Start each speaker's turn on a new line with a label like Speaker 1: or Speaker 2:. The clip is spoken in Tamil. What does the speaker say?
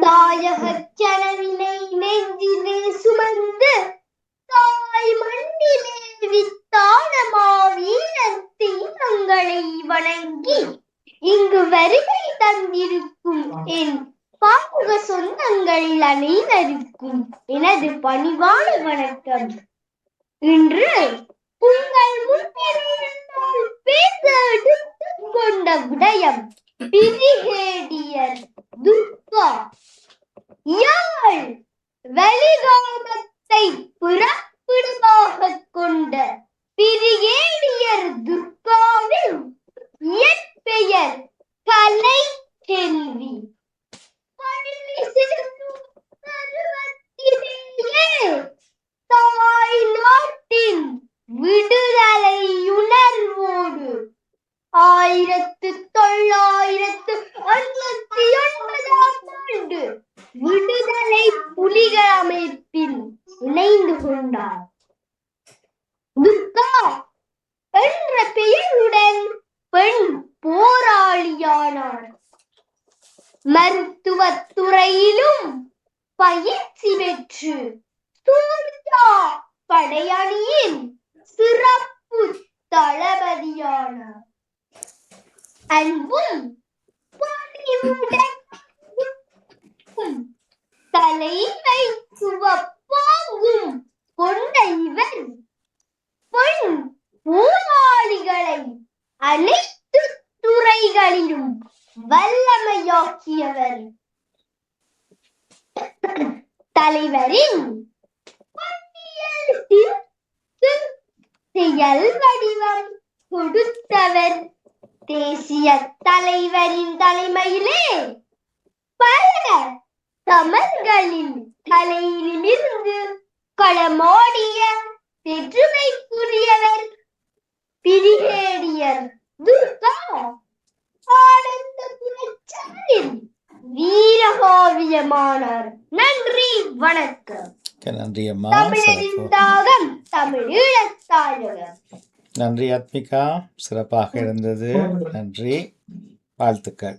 Speaker 1: தாயக கனவினை நெஞ்சிலே சுமந்து தாய் மண்ணிலே வித்தான மாவீரர் தீனங்களை வணங்கி இங்கு வருகை தந்திருக்கும் என் பாமுக சொந்தங்கள் அனைவருக்கும் எனது பணிவான வணக்கம். இன்று உங்கள் முன்னிலையில் பேச எடுத்துக் கொண்ட விடயம் பிரிகேடியர் துர்கா. யாழ் வெளிகாலத்தை புறப்பிடமாக கொண்ட பிரியேடியர் துர்காவில் என் பெயர் கலை செல்வி தாய் நாட்டின் விடுதலை உணர்வோடு ஆயிரத்து தொள்ளாயிரத்து அறுபத்தி ஒன்பதாம் ஆண்டு விடுதலை புலிகள் அமைப்பில் இணைந்து கொண்டார். துர்கா என்ற பெயருடன் பெண் போராளியானார். மருத்துவத்துறையிலும் பயிற்சி பெற்று சூர்யா படையணியின் சிறப்பு தளபதியானார். அன்பும் பணிவுடன் அனைத்து துறைகளிலும் வல்லமையாக்கியவர் தலைவரின் செயல் வடிவம் கொடுத்தவர். தேசிய தலைவரின் தலைமையிலே பல தமிழ்களின் தலையிலிருந்து களமோடிய பெற்றுமை பிரிகேடியர் துர்கா ஆனந்த புரட்சாரின் வீரகாவியமானார் நன்றி வணக்கம்.
Speaker 2: நன்றி அம்மா
Speaker 1: தாகம் தமிழீழத்தாயகம்.
Speaker 2: நன்றி ஆத்மிகா. சிறப்பாக இருந்தது. நன்றி. வாழ்த்துக்கள்.